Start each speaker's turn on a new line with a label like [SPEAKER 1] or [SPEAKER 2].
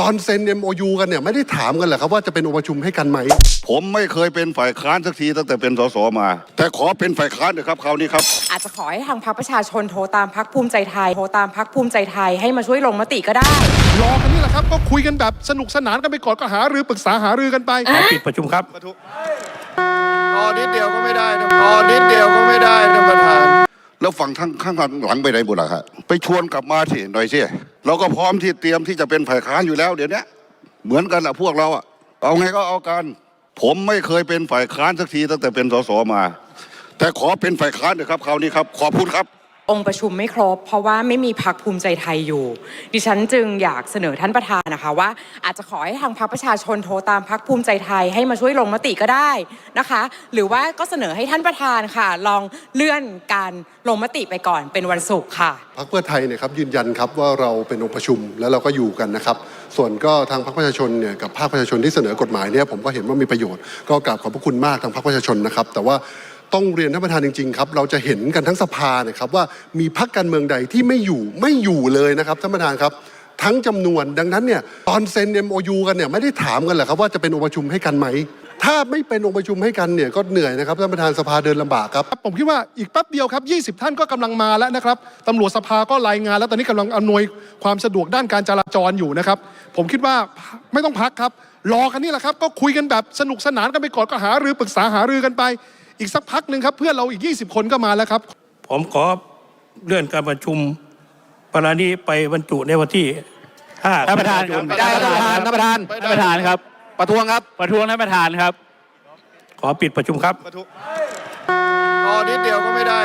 [SPEAKER 1] ตอนเซ็น MOU กันเนี่ยไม่ได้ถามกันเหรอครับว่าจะเป็นองค์ประชุมให้กันไหม
[SPEAKER 2] ผมไม่เคยเป็นฝ่ายค้านสักทีตั้งแต่เป็นสสมา แต่ขอเป็นฝ่ายค้านเถอะครับคราวนี้ครับ
[SPEAKER 3] อาจจะขอให้ทางพรรคประชาชนโทรตามพรรคภูมิใจไทย โทรตามพรรคภูมิใจไทยให้มาช่วยลงมติก็ได้
[SPEAKER 4] รอกันนี่แหละครับ ก็คุยกันแบบสนุกสนานกันไปก่อนก็หารือปรึกษาหารือกันไป
[SPEAKER 5] ปิดประชุมครับ
[SPEAKER 6] พอนิดเดียวก็ไม่ได้นะพอนิดเดียวก็ไม่ได้ท่านประธาน
[SPEAKER 2] แล้วฝั่งข้างข้างหลังไปไหนบุล่ะฮะไปชวนกลับมาสิหน่อยสิ เราก็พร้อมที่เตรียมที่จะเป็นฝ่ายค้านอยู่แล้ว เดี๋ยวนี้เหมือนกันแหละพวกเราอะเอาไงก็เอากันผมไม่เคยเป็นฝ่ายค้านสักทีตั้งแต่เป็นสสมา แต่ขอเป็นฝ่ายค้านเถอะครับคราวนี้ครับ ขอบคุณครับ
[SPEAKER 3] องค์ประชุมไม่ครบ เพราะว่าไม่มีพรรคภูมิใจไทยอยู่ ดิฉันจึงอยากเสนอท่านประธานนะคะว่า อาจจะขอให้ทางพรรคประชาชนโทรตามพรรคภูมิใจไทยให้มาช่วยลงมติก็ได้นะคะ หรือว่าก็เสนอให้ท่านประธานค่ะ ลองเลื่อนการลงมติไปก่อนเป็นวันศุกร์ค่ะ
[SPEAKER 1] พรรคเพื่อไทยเนี่ยครับยืนยันครับว่าเราเป็นองค์ประชุมแล้วเราก็อยู่กันนะครับ ส่วนก็ทางพรรคประชาชนเนี่ยกับภาคประชาชนที่เสนอกฎหมายเนี่ยผมก็เห็นว่ามีประโยชน์ก็กราบขอบพระคุณมากทางพรรคประชาชนนะครับ แต่ว่า ต้องเรียนท่านประธานจริงๆครับเราจะเห็นกันทั้งสภาเนี่ยครับว่ามีพรรคการเมืองใดที่ไม่อยู่ไม่อยู่เลยนะครับท่านประธานครับทั้งจำนวนดังนั้นเนี่ยตอนเซ็น MOU กันเนี่ยไม่ได้ถามกันเหรอครับว่าจะเป็นองค์ประชุมให้กันไหม ถ้าไม่เป็นองค์ประชุมให้กันเนี่ยก็เหนื่อยนะครับท่านประธานสภาเดินลำบากครับ
[SPEAKER 4] ผมคิดว่าอีกแป๊บเดียวครับ 20 ท่านก็กำลังมาแล้วนะครับตำรวจสภาก็รายงาน แล้วตอนนี้กำลังอำนวยความสะดวกด้านการจราจรอยู่นะครับ ผมคิดว่าไม่ต้องพักครับ รอกันนี่แหละครับ ก็คุยกันแบบสนุกสนานกันไปก่อนก็หารือปรึกษาหารือกันไป อีกสักพักหนึ่งครับ เพื่อนเราอีก 20 คนก็มาแล้วครับ
[SPEAKER 5] ผมขอเลื่อนการประชุมปรานี้ไปบรรจุในวันที่5
[SPEAKER 7] ท่านประธานครับได้ท่านประธานท่านประธานท่านประธานครับ ประท้วงครับ ประท้วงท่านประธานครับ
[SPEAKER 5] ขอปิดประชุมครับ
[SPEAKER 6] พอนิดเดียวก็ไม่ได้